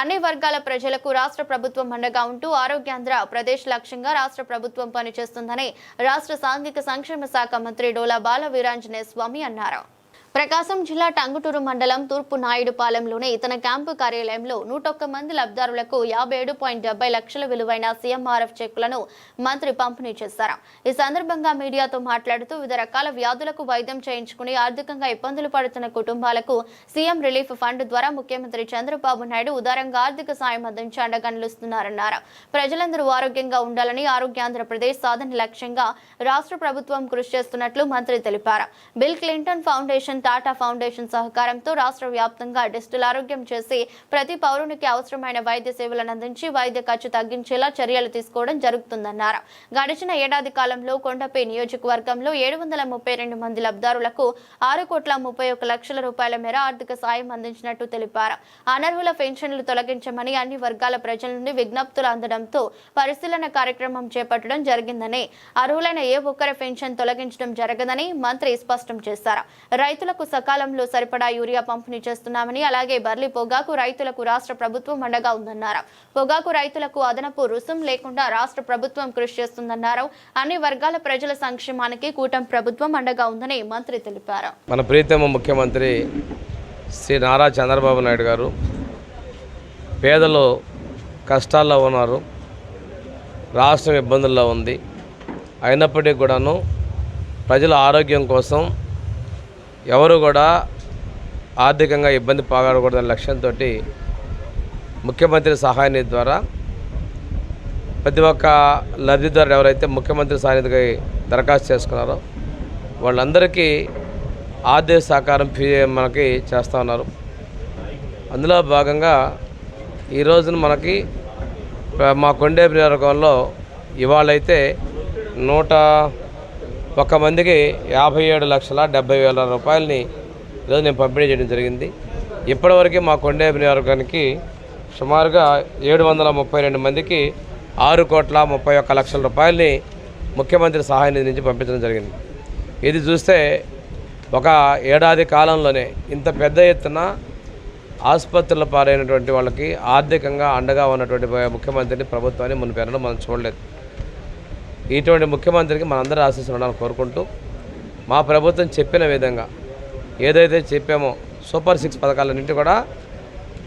అన్ని వర్గాల ప్రజలకు రాష్ట్ర ప్రభుత్వం అండగా ఉంటూ ఆరోగ్యాంధ్ర ప్రదేశ్ లక్ష్యంగా రాష్ట్ర ప్రభుత్వం పనిచేస్తుందని రాష్ట్ర సాంఘిక సంక్షేమ శాఖ మంత్రి డోలా బాల వీరాంజనేయ స్వామి అన్నారు. ప్రకాశం జిల్లా టంగుటూరు మండలం తూర్పు నాయుడుపాలెంలోని ఇతన క్యాంపు కార్యాలయంలో నూట ఒక్క మంది లబ్ధారులకు యాభై ఏడు పాయింట్ డెబ్బై లక్షల విలువైన సీఎంఆర్ఎఫ్ చెక్కులను మంత్రి పంపిణీ చేశారు. ఈ సందర్భంగా మీడియాతో మాట్లాడుతూ వివిధ రకాల వ్యాధులకు వైద్యం చేయించుకుని ఆర్థికంగా ఇబ్బందులు పడుతున్న కుటుంబాలకు సీఎం రిలీఫ్ ఫండ్ ద్వారా ముఖ్యమంత్రి చంద్రబాబు నాయుడు ఉదారంగా ఆర్థిక సాయం అందించి అండగా నిలుస్తున్నారన్నారు ప్రజలందరూ ఆరోగ్యంగా ఉండాలని ఆరోగ్యాంధ్రప్రదేశ్ సాధన లక్ష్యంగా రాష్ట్ర ప్రభుత్వం కృషి చేస్తున్నట్లు మంత్రి తెలిపారు. Bill Clinton foundation Tata foundation సహకారంతో రాష్ట్ర వ్యాప్తంగా డిజిటల్ ఆరోగ్యం చేసి ప్రతి పౌరునికి అవసరమైన వైద్య సేవలను అందించి వైద్య ఖర్చు తగ్గించేలా చర్యలు తీసుకోవడం జరుగుతుందన్నారు. గడిచిన ఏడాది కాలంలో కొండపై నియోజకవర్గంలో ఏడు వందల ముప్పై రెండు మంది లబ్ధారులకు ఆరు కోట్ల ముప్పై ఒక లక్షల రూపాయల మేర ఆర్థిక సాయం అందించినట్టు తెలిపారు. అనర్హుల పెన్షన్లు తొలగించమని అన్ని వర్గాల ప్రజల నుండి విజ్ఞప్తులు అందడంతో పరిశీలన కార్యక్రమం చేపట్టడం జరిగిందని అర్హులైన ఏ ఒక్కరి పెన్షన్ తొలగించడం జరగదని మంత్రి స్పష్టం చేశారు. రైతులకు సకాలంలో సరిపడా యూరియా పంపిణీ చేస్తున్నామని అలాగే బర్లీ పొగాకు రైతులకు రాష్ట్ర ప్రభుత్వం అండగా ఉందన్నారు. పొగాకు రైతులకు అదనపు రుసుం లేకుండా రాష్ట్ర ప్రభుత్వం కృషి చేస్తుందన్నారు. అన్ని వర్గాల ప్రజల సంక్షేమానికి కూటమి ప్రభుత్వం అండగా ఉందని మంత్రి తెలిపారు. మన ప్రీతమ ముఖ్యమంత్రి శ్రీ నారా చంద్రబాబు నాయుడు గారు పేదలు కష్టాల్లో ఉన్నారు రాష్ట్రం ఇబ్బందుల్లో ఉంది. అయినప్పటికీ కూడాను ప్రజల ఆరోగ్యం కోసం ఎవరు కూడా ఆర్థికంగా ఇబ్బంది పాగడకూడదనే లక్ష్యంతో ముఖ్యమంత్రి సహాయ నిధి ద్వారా ప్రతి ఒక్క లబ్ధిదారు ఎవరైతే ముఖ్యమంత్రి సహాయ నిధికి దరఖాస్తు చేసుకున్నారో వాళ్ళందరికీ ఆర్థిక సహకారం ఫీ మనకి చేస్తూ ఉన్నారు. అందులో భాగంగా ఈ రోజున మనకి మా కొండే నియోజకవర్గంలో ఇవాళైతే నూట ఒక్క మందికి యాభై ఏడు లక్షల డెబ్బై వేల రూపాయలని ఈరోజు నేను పంపిణీ చేయడం జరిగింది. ఇప్పటివరకు మా కొండేపు నియోజకవర్గానికి సుమారుగా ఏడు వందల ముప్పై రెండు మందికి ఆరు కోట్ల ముప్పై ఒక్క లక్షల రూపాయలని ముఖ్యమంత్రి సహాయ నిధి నుంచి పంపించడం జరిగింది. ఇది చూస్తే ఒక ఏడాది కాలంలోనే ఇంత పెద్ద ఎత్తున ఆసుపత్రుల పారైనటువంటి వాళ్ళకి ఆర్థికంగా అండగా ఉన్నటువంటి ముఖ్యమంత్రిని ప్రభుత్వాన్ని మునిపేరడం మనం చూడలేదు. ఇటువంటి ముఖ్యమంత్రికి మనందరూ ఆశీస్సులు ఉండాలని కోరుకుంటూ మా ప్రభుత్వం చెప్పిన విధంగా ఏదైతే చెప్పామో సూపర్ సిక్స్ పథకాలన్నింటి కూడా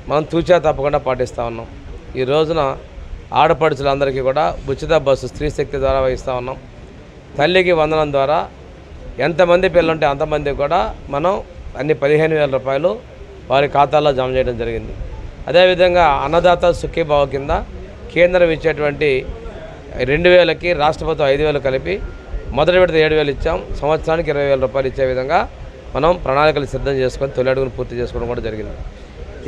మనం తూచా తప్పకుండా పాటిస్తూ ఉన్నాం. ఈ రోజున ఆడపడుచులందరికీ కూడా ఉచిత బస్సు స్త్రీ శక్తి ద్వారా వహిస్తూ ఉన్నాం. తల్లికి వందనం ద్వారా ఎంతమంది పిల్లలుంటే అంతమందికి కూడా మనం అన్ని పదిహేను వేల రూపాయలు వారి ఖాతాల్లో జమ చేయడం జరిగింది. అదేవిధంగా అన్నదాత సుఖీభావ కింద కేంద్రం ఇచ్చేటువంటి రెండు వేలకి రాష్ట్ర ప్రభుత్వం ఐదు వేలు కలిపి మొదటి విడత ఏడు వేలు ఇచ్చాం. సంవత్సరానికి ఇరవై వేల రూపాయలు ఇచ్చే విధంగా మనం ప్రణాళికలు సిద్ధం చేసుకొని తొలి అడుగును పూర్తి చేసుకోవడం కూడా జరిగింది.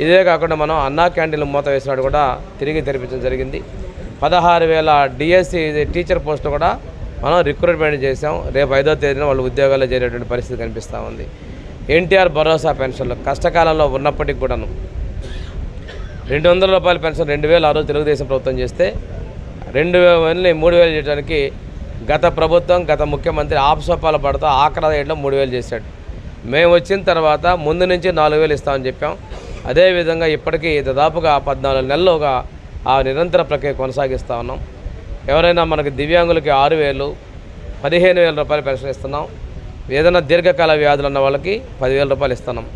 ఇదే కాకుండా మనం అన్నా క్యాంటీన్లు మూత వేసినట్టు కూడా తిరిగి తెరిపించడం జరిగింది. పదహారు వేల డిఎస్సి టీచర్ పోస్ట్ కూడా మనం రిక్రూట్మెంట్ చేసాం రేపు ఐదో తేదీన వాళ్ళు ఉద్యోగాల్లో చేరేటువంటి పరిస్థితి కనిపిస్తూ ఉంది. ఎన్టీఆర్ భరోసా పెన్షన్లు కష్టకాలంలో ఉన్నప్పటికీ కూడాను రెండు వందల రూపాయల పెన్షన్ రెండు వేలు ఆ రోజు తెలుగుదేశం ప్రభుత్వం చేస్తే రెండు వేలని మూడు వేలు చేయడానికి గత ప్రభుత్వం గత ముఖ్యమంత్రి ఆపసోపాల పడుతూ ఆఖరి ఏడులో మూడు వేలు చేశాడు. మేము వచ్చిన తర్వాత ముందు నుంచి నాలుగు వేలు ఇస్తామని చెప్పాం. అదేవిధంగా ఇప్పటికీ దాదాపుగా పద్నాలుగు నెలలుగా ఆ నిరంతర ప్రక్రియ కొనసాగిస్తూ ఉన్నాం. ఎవరైనా మనకి దివ్యాంగులకి ఆరు వేలు పదిహేను వేల రూపాయలు పెన్షన్ ఇస్తున్నాం. ఏదైనా దీర్ఘకాల వ్యాధులు ఉన్న వాళ్ళకి పదివేల రూపాయలు ఇస్తున్నాం.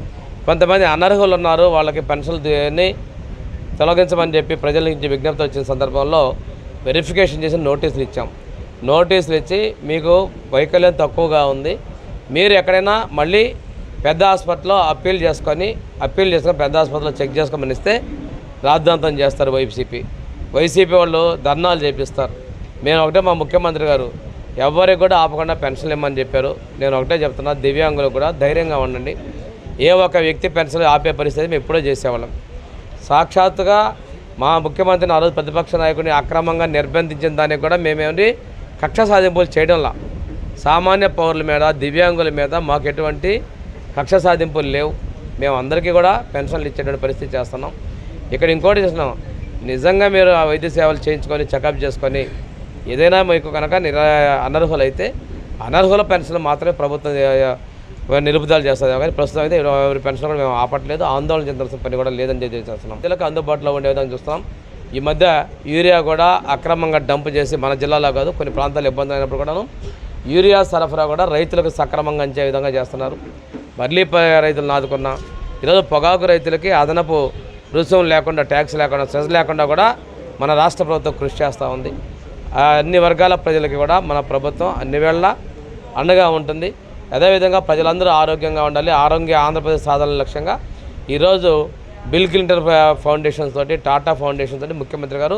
కొంతమంది అనర్హులు ఉన్నారు వాళ్ళకి పెన్షన్లు తొలగించమని చెప్పి ప్రజల నుంచి విజ్ఞప్తి వచ్చిన సందర్భంలో వెరిఫికేషన్ చేసి నోటీసులు ఇచ్చాం. నోటీసులు ఇచ్చి మీకు వైకల్యం తక్కువగా ఉంది. మీరు ఎక్కడైనా మళ్ళీ పెద్ద హాస్పిటల్లో అప్పీల్ చేసుకొని అప్పీల్ చేసుకొని పెద్ద హాస్పిటల్లో చెక్ చేసుకోమని ఇస్తే రాద్ధాంతం చేస్తారు వైసీపీ. వైసీపీ వాళ్ళు ధర్నాలు చేపిస్తారు. నేను ఒకటే మా ముఖ్యమంత్రి గారు ఎవరికి కూడా ఆపకుండా పెన్షన్ ఇమ్మని చెప్పారు. నేను ఒకటే చెప్తున్నా దివ్యాంగులు కూడా ధైర్యంగా ఉండండి. ఏ ఒక్క వ్యక్తి పెన్షన్ ఆపే పరిస్థితి మేము ఎప్పుడో చేసేవాళ్ళం. సాక్షాత్తుగా మా ముఖ్యమంత్రిని ఆ రోజు ప్రతిపక్ష నాయకుడిని అక్రమంగా నిర్బంధించిన దానికి కూడా మేమేమి కక్ష సాధింపులు చేయడంలా. సామాన్య పౌరుల మీద దివ్యాంగుల మీద మాకు ఎటువంటి కక్ష సాధింపులు లేవు. మేము అందరికీ కూడా పెన్షన్లు ఇచ్చేటువంటి పరిస్థితి చేస్తున్నాం. ఇక్కడ ఇంకోటి చేస్తున్నాం. నిజంగా మీరు ఆ వైద్య సేవలు చేయించుకొని చెకప్ చేసుకొని ఏదైనా మీకు కనుక నిరా అనర్హులైతే అనర్హుల పెన్షన్ మాత్రమే ప్రభుత్వం నిలుపుదల చేస్తాం కానీ ప్రస్తుతం అయితే ఎవరి పెన్షన్ కూడా మేము ఆపట్లేదు. ఆందోళన చెందాల్సిన పని కూడా లేదని చెప్పి చేస్తున్నాం ప్రజలకు అందుబాటులో ఉండే విధంగా చూస్తాం. ఈ మధ్య యూరియా కూడా అక్రమంగా డంప్ చేసి మన జిల్లాలో కాదు కొన్ని ప్రాంతాలు ఇబ్బంది అయినప్పుడు కూడాను యూరియా సరఫరా కూడా రైతులకు సక్రమంగా అంచే విధంగా చేస్తున్నారు. బర్లీ రైతులను ఆదుకున్న ఈరోజు పొగాకు రైతులకి అదనపు రుసుము లేకుండా ట్యాక్స్ లేకుండా సెజ్ లేకుండా కూడా మన రాష్ట్ర ప్రభుత్వం కృషి చేస్తూ ఉంది. అన్ని వర్గాల ప్రజలకి కూడా మన ప్రభుత్వం అన్ని వేళ అండగా ఉంటుంది. అదేవిధంగా ప్రజలందరూ ఆరోగ్యంగా ఉండాలి. ఆరోగ్య ఆంధ్రప్రదేశ్ సాధన లక్ష్యంగా ఈరోజు బిల్ క్లింటర్ ఫౌండేషన్ తోటి టాటా ఫౌండేషన్ తోటి ముఖ్యమంత్రి గారు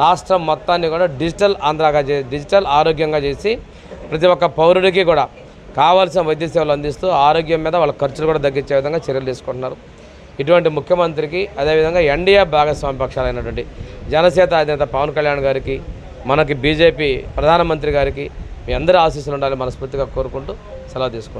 రాష్ట్రం మొత్తాన్ని కూడా డిజిటల్ ఆంధ్రాగా చే డిజిటల్ ఆరోగ్యంగా చేసి ప్రతి ఒక్క పౌరుడికి కూడా కావాల్సిన వైద్య సేవలు అందిస్తూ ఆరోగ్యం మీద వాళ్ళ ఖర్చులు కూడా తగ్గించే విధంగా చర్యలు తీసుకుంటున్నారు. ఇటువంటి ముఖ్యమంత్రికి అదేవిధంగా ఎన్డీఏ భాగస్వామి పక్షాలైనటువంటి జనసేత అధినేత పవన్ కళ్యాణ్ గారికి మనకి బీజేపీ ప్రధానమంత్రి గారికి మీ అందరి ఆశీస్సులు ఉండాలని మనస్ఫూర్తిగా కోరుకుంటూ సెలవు తీసుకుంటాం